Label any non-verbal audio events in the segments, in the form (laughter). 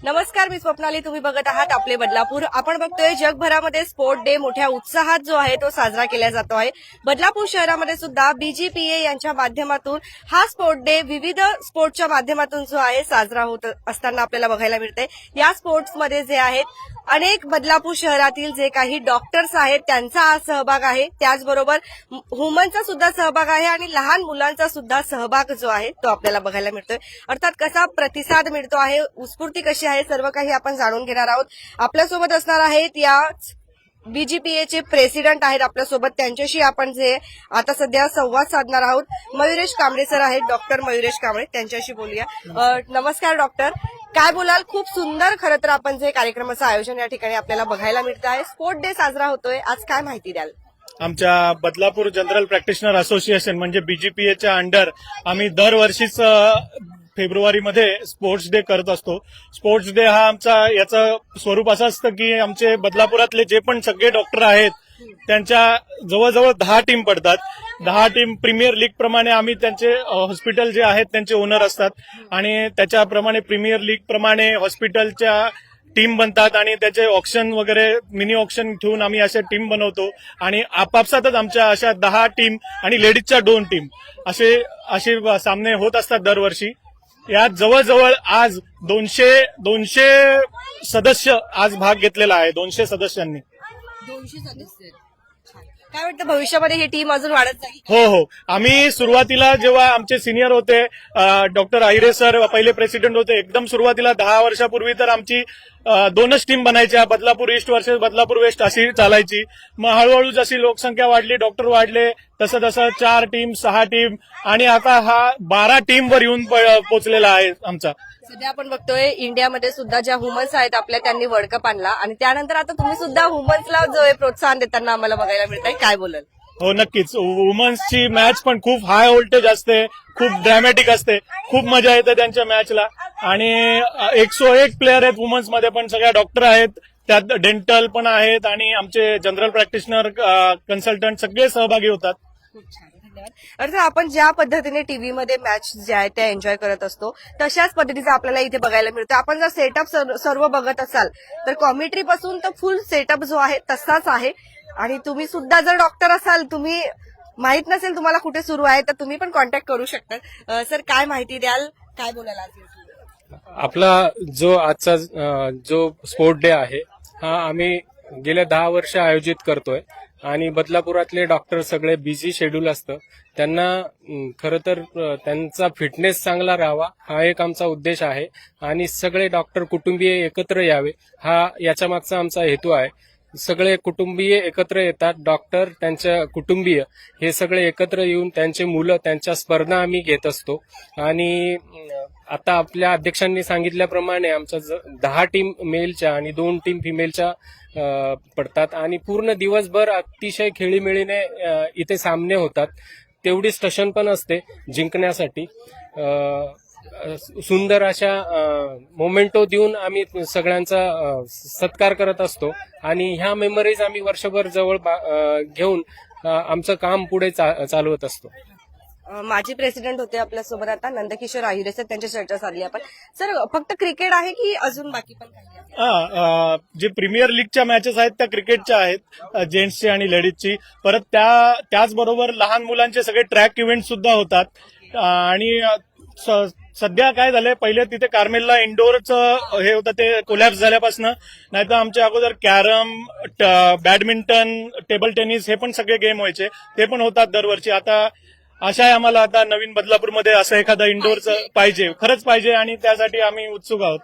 नमस्कार मी स्वप्नाली. तुम्ही बघत आहात आपले बदलापूर. आपण बघतोय जगभरामध्ये स्पोर्ट डे मोठ्या उत्साहात जो आहे तो साजरा केला जातो आहे. बदलापूर शहरामध्ये सुद्धा बीजीपीए यांच्या माध्यमातून हा स्पोर्ट डे विविध स्पोर्टच्या माध्यमातून जो आहे साजरा होत असताना आपल्याला बघायला मिळते या स्पोर्ट्समध्ये जे आहेत अनेक बदलापूर शहरातील जे काही डॉक्टर्स आहेत त्यांचा आज सहभाग आहे. त्याचबरोबर वुमनचा सुद्धा सहभाग आहे आणि लहान मुलांचा सुद्धा सहभाग जो आहे तो आपल्याला बघायला मिळतोय. अर्थात कसा प्रतिसाद मिळतो आहे उत्स्फूर्ती कशी आहे सर्व काही आपण जाणून घेणार आहोत. आपल्यासोबत असणार आहेत या बीजीपीएचे प्रेसिडेंट आहेत आपल्यासोबत. त्यांच्याशी आपण जे आता सध्या संवाद साधणार आहोत. मयुरेश कांबळे सर आहेत. डॉक्टर मयुरेश कांबळे त्यांच्याशी बोलूया. नमस्कार डॉक्टर काय बोलाल? खूप सुंदर खरं तर आपण जे कार्यक्रमाचं आयोजन या ठिकाणी आपल्याला बघायला मिळतं आहे. स्पोर्ट डे साजरा होतोय. आज काय माहिती द्याल? आमच्या बदलापूर जनरल प्रॅक्टिशनर असोसिएशन म्हणजे बीजीपीएच्या अंडर आम्ही दरवर्षीच फेब्रुवारीमध्ये स्पोर्ट्स डे करत असतो. स्पोर्ट्स डे हा आमचा याचं स्वरूप असं असतं की आमचे बदलापुरातले जे पण सगळे डॉक्टर आहेत त्यांच्या जवळजवळ दहा टीम पडतात. दहा टीम प्रीमियर लीग प्रमाणे आम्ही त्यांचे हॉस्पिटल जे आहेत त्यांचे ओनर असतात. आणि त्याच्याप्रमाणे प्रीमियर लीग प्रमाणे हॉस्पिटलच्या टीम बनतात आणि त्याचे ऑप्शन वगैरे मिनी ऑप्शन ठेवून आम्ही अशा टीम बनवतो. आणि आपापसातच आमच्या अशा दहा टीम आणि लेडीजच्या दोन टीम असे असे सामने होत असतात दरवर्षी. यात जवळजवळ आज दोनशे दोनशे सदस्य आज भाग घेतलेला आहे दोनशे सदस्यांनी. दोनशे सदस्य काय वाटतं भविष्यामध्ये ही टीम अजून वाढत जाईल? हो हो. आम्ही सुरुवातीला जेव्हा आमचे सिनियर होते डॉक्टर आहिरे सर पहिले प्रेसिडेंट होते एकदम सुरुवातीला दहा वर्षापूर्वी तर आमची दोनच team बनायच्या Badlapur east versus Badlapur west अशी चालायची. मग हळूहळू जशी लोकसंख्या वाढली डॉक्टर वाढले तसं तसं चार टीम सहा टीम आणि आता हा बारा टीमवर येऊन पोचलेला आहे आमचा. सध्या आपण बघतोय इंडियामध्ये सुद्धा ज्या वुमन्स आहेत आपल्या त्यांनी वर्ल्ड कप आणला. आणि त्यानंतर आता तुम्ही सुद्धा वुमन्सला जो आहे प्रोत्साहन देताना आम्हाला बघायला मिळत आहे काय बोलाल? हो नक्कीच. वुमन्सची मॅच पण खूप हाय व्होल्टेज असते खूप ड्रॅमॅटिक असते. खूप मजा येते त्यांच्या मॅचला आणि एकशे एक प्लेअर आहेत वुमन्समध्ये पण सगळ्या डॉक्टर आहेत. त्यात डेंटल पण आहेत आणि आमचे जनरल प्रॅक्टिशनर कन्सल्टंट सगळे सहभागी होतात. खूप छान. धन्यवाद अर्थात आपण ज्या पद्धतीने टीव्हीमध्ये मॅच ज्या आहेत त्या एन्जॉय करत असतो तशाच पद्धतीचं आपल्याला इथे बघायला मिळतं. आपण जर सेटअप सर्व बघत असाल तर कॉमेंट्री पासून तर फुल सेटअप जो आहे तसाच आहे. आणि तुम्ही सुद्धा जर डॉक्टर असाल तुम्ही माहीत नसेल तुम्हाला कुठे सुरू आहे तर तुम्ही पण कॉन्टॅक्ट करू शकता सर काय माहिती द्याल? काय बोलायला आपला जो आजचा जो स्पोर्ट डे आहे हा आम्ही गेल्या दहा वर्ष आयोजित करतोय. आणि बदलापुरातले डॉक्टर सगळे बिझी शेड्यूल असतं. त्यांना खरं तर त्यांचा फिटनेस चांगला राहावा हा एक आमचा उद्देश आहे. आणि सगळे डॉक्टर कुटुंबीय एकत्र यावे हा याच्या मागचा आमचा हेतू आहे. सगळे कुटुंबीय एकत्र येतात डॉक्टर त्यांच्या कुटुंबीय हे सगळे एकत्र येऊन त्यांचे मुलं त्यांच्या स्पर्धा आम्ही घेत असतो. आणि आता आपल्या अध्यक्षांनी सांगितल्याप्रमाणे आमच्या दहा टीम मेलच्या आणि दोन टीम फिमेलच्या पडतात. आणि पूर्ण दिवसभर अतिशय खेळीमेळीने इथे सामने होतात. तेवढी स्टेशन पण असते जिंकण्यासाठी. सुंदर अशा मोमेंटो देऊन आम्ही सगळ्यांचा सत्कार करत असतो. आणि ह्या मेमरीज आम्ही वर्षभर जवळ बा- घेऊन आमचं काम पुढे चा- चालवत असतो. माजी प्रेसिडेंट होते आपल्यासोबत आता नंदकिशोर आहिरे सर त्यांची चर्चा चालली आपण. सर फक्त क्रिकेट आहे की अजून बाकी पण काही हा, जे प्रीमियर लीगच्या मॅचेस आहेत त्या क्रिकेटच्या आहेत जेंट्सची आणि लेडीजची. परत त्या त्याचबरोबर लहान मुलांचे सगळे ट्रॅक इव्हेंट सुद्धा होतात. आणि सध्या काय झालंय पहिले तिथे कार्मेलला इंडोरचं हे होतं ते कोलॅप्स झाल्यापासून. नाहीतर आमच्या अगोदर कॅरम बॅडमिंटन टेबल टेनिस हे पण सगळे गेम व्हायचे. ते पण होतात दरवर्षी. आता आशा आहे आम्हाला आता नवीन बदलापूरमध्ये असं एखादं इंडोरचं पाहिजे. खरंच पाहिजे आणि त्यासाठी आम्ही उत्सुक आहोत.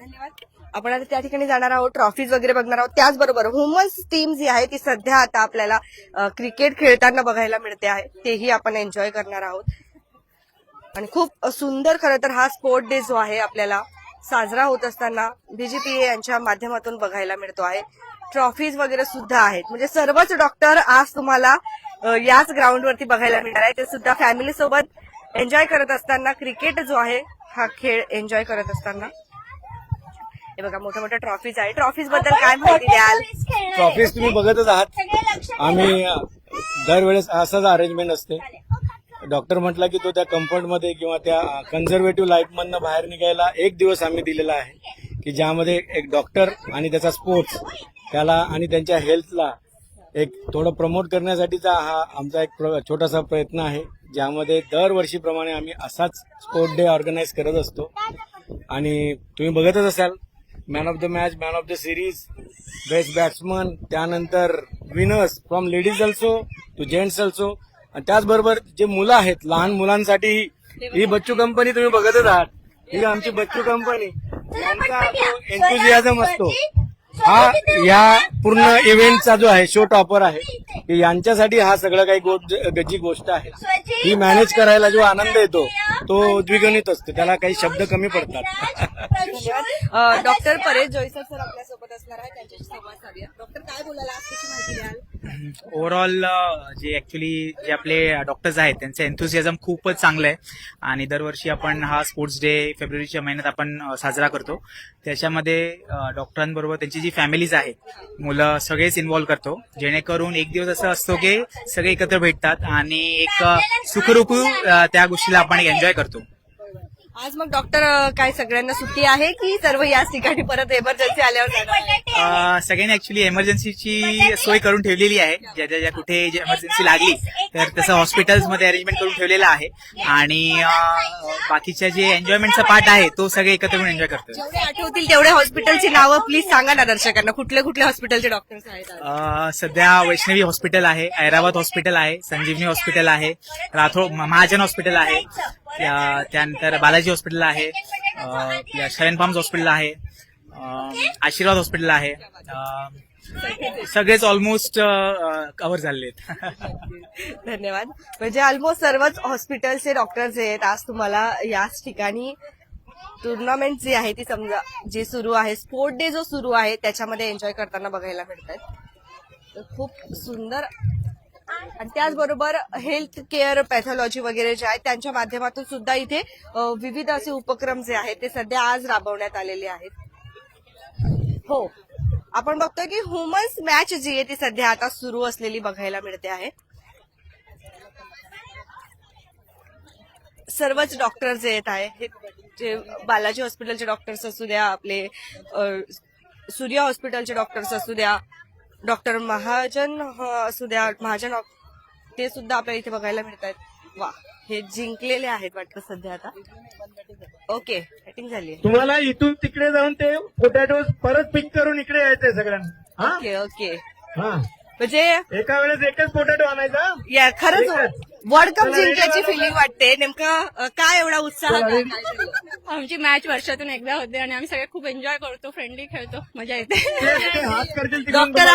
धन्यवाद. आपण आता त्या ठिकाणी जाणार आहोत ट्रॉफीज वगैरे बघणार आहोत. त्याचबरोबर वुमन्स टीम जी आहे ती सध्या आता आपल्याला क्रिकेट खेळताना बघायला मिळते आहे. तेही आपण एन्जॉय करणार आहोत. आणि खूप सुंदर खरं तर हा स्पोर्ट डे जो आहे आपल्याला साजरा होत असताना बीजेपीए यांच्या माध्यमातून बघायला मिळतो आहे. ट्रॉफीज वगैरे सुद्धा आहेत. म्हणजे सर्वच डॉक्टर आज तुम्हाला याच ग्राउंडवरती बघायला मिळणार आहे. ते सुद्धा फॅमिली सोबत एन्जॉय करत असताना क्रिकेट जो आहे हा खेळ एन्जॉय करत असताना. हे बघा मोठ्या मोठ्या ट्रॉफीज आहे. ट्रॉफीजबद्दल काय माहिती द्याल? ट्रॉफीज तुम्ही बघतच आहात. आम्ही दरवेळेस असंच अरेंजमेंट असते. डॉक्टर म्हटला की तो त्या कंपाऊंड किंवा त्या कन्झर्वेटिव्ह लाईफमधनं बाहेर निघायला एक दिवस आम्ही दिलेला आहे. की ज्यामध्ये एक डॉक्टर आणि त्याचा स्पोर्ट्स त्याला आणि त्यांच्या हेल्थला एक थोडं प्रमोट करण्यासाठीचा हा आमचा एक प्र- छोटासा प्रयत्न आहे. ज्यामध्ये दरवर्षीप्रमाणे आम्ही असाच स्पोर्ट डे ऑर्गनाईज करत असतो. आणि तुम्ही बघतच असाल man of the match man of the series best batsman त्यानंतर winners from ladies also to gents also आणि त्याचबरोबर जे मुलं आहेत लहान मुलांसाठी ही बच्चू कंपनी तुम्ही बघतच आहात. ही आमची बच्चू कंपनी. यांचा जो एन्थुझियाझम असतो. हा या पूर्ण इव्हेंटचा जो आहे शो टॉपर आहे. की यांच्यासाठी हा सगळं काही गो- गजी गोष्ट आहे. ही मॅनेज करायला जो आनंद येतो तो द्विगुणित असतो. त्याला काही शब्द कमी पडतात. डॉक्टर (laughs) परेश जोईसर सर आपल्यासोबत असणार आहे त्यांच्याशी संवाद साधूया. डॉक्टर काय बोलायला आज कशी माहिती द्याल? ओव्हरऑल जे ऍक्च्युली जे आपले डॉक्टर्स आहेत त्यांचं एन्थुझियाझम खूपच चांगलं आहे. आणि दरवर्षी आपण हा स्पोर्ट्स डे फेब्रुवारीच्या महिन्यात आपण साजरा करतो. त्याच्यामध्ये डॉक्टरांबरोबर त्यांची जी फॅमिलीज आहेत मुलं सगळेच इन्व्हॉल्व करतो. जेणेकरून एक दिवस असं असतो की सगळे एकत्र भेटतात आणि एक अ, सुखरूप त्या गोष्टीला आपण एन्जॉय करतो. आज मग डॉक्टर काय सगळ्यांना सुट्टी आहे की सर्व याच ठिकाणी परत एमर्जन्सी आल्यावर जाणार आहे? अ, सगळ्यांनी ऍक्च्युली एमर्जन्सीची सोय करून ठेवलेली आहे. ज्या ज्या ज्या कुठे जे एमर्जन्सी लागली तर तसं हॉस्पिटल्समध्ये अरेंजमेंट करून ठेवलेलं आहे. आणि अ, बाकीच्या जे एन्जॉयमेंटचा पार्ट आहे तो सगळे एकत्र येऊन एन्जॉय करतो जेवढे आठवतील तेवढे हॉस्पिटलची नावं प्लीज सांगा ना दर्शकांना. कुठले कुठले हॉस्पिटलचे डॉक्टर्स आहेत आज? अ, सध्या वैष्णवी हॉस्पिटल आहे ऐरावत हॉस्पिटल आहे संजीवनी हॉस्पिटल आहे राठोड महाजन हॉस्पिटल आहे. त्या- त्यानंतर बालाजी हॉस्पिटल आहे. आपल्या शयन फार्म्स हॉस्पिटल आहे. आशीर्वाद हॉस्पिटल आहे. सगळेच ऑलमोस्ट कव्हर झालेले आहेत. (laughs) धन्यवाद. म्हणजे ऑलमोस्ट सर्वच हॉस्पिटलचे डॉक्टर जे आहेत आज तुम्हाला याच ठिकाणी टुर्नामेंट जी आहे ती समजा जी सुरू आहे स्पोर्ट डे जो सुरू आहे त्याच्यामध्ये एन्जॉय करताना बघायला मिळत खूप सुंदर आणि त्याचबरोबर हेल्थ केअर पॅथॉलॉजी वगैरे जे आहेत त्यांच्या माध्यमातून सुद्धा इथे विविध असे उपक्रम जे आहेत ते सध्या आज राबवण्यात आलेले आहेत. हो. आपण बघतोय की ह्युमन्स मॅच जी आहे ती सध्या आता सुरू असलेली बघायला मिळते आहे. सर्वच डॉक्टर जे येत आहे हे जे बालाजी हॉस्पिटलचे डॉक्टर्स असू द्या आपले सूर्या हॉस्पिटलचे डॉक्टर्स असू द्या डॉक्टर महाजन असू द्या महाजन हॉ- ते सुद्धा आपल्याला इथे बघायला मिळत आहेत वा हे जिंकलेले आहेत वाटतं सध्या आता. ओके बॅटिंग झाली तुम्हाला इथून तिकडे जाऊन ते पोटॅटो परत पिक करून इकडे यायचंय सगळ्यांना. हा? Okay okay. हा. म्हणजे एका वेळेस एकच पोटॅटो आणायचा? या खरंच एकच. वर्ल्ड कप ready फिलिंग वाटते. नेमकं काय एवढा उत्साह? आमची मॅच वर्षातून एकदा होते आणि आम्ही सगळे खूप एन्जॉय करतो फ्रेंडली खेळतो मजा येते. डॉक्टर.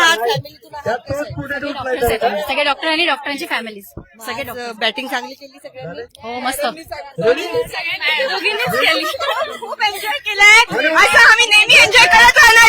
सगळे डॉक्टर आणि डॉक्टरांची फॅमिलीज सगळे बॅटिंग चांगली केली सगळ्यांनी? हो मस्त. दोघींनीच केली. खूप एन्जॉय केलाय. असं आम्ही नेहमी एन्जॉय करत राहणार!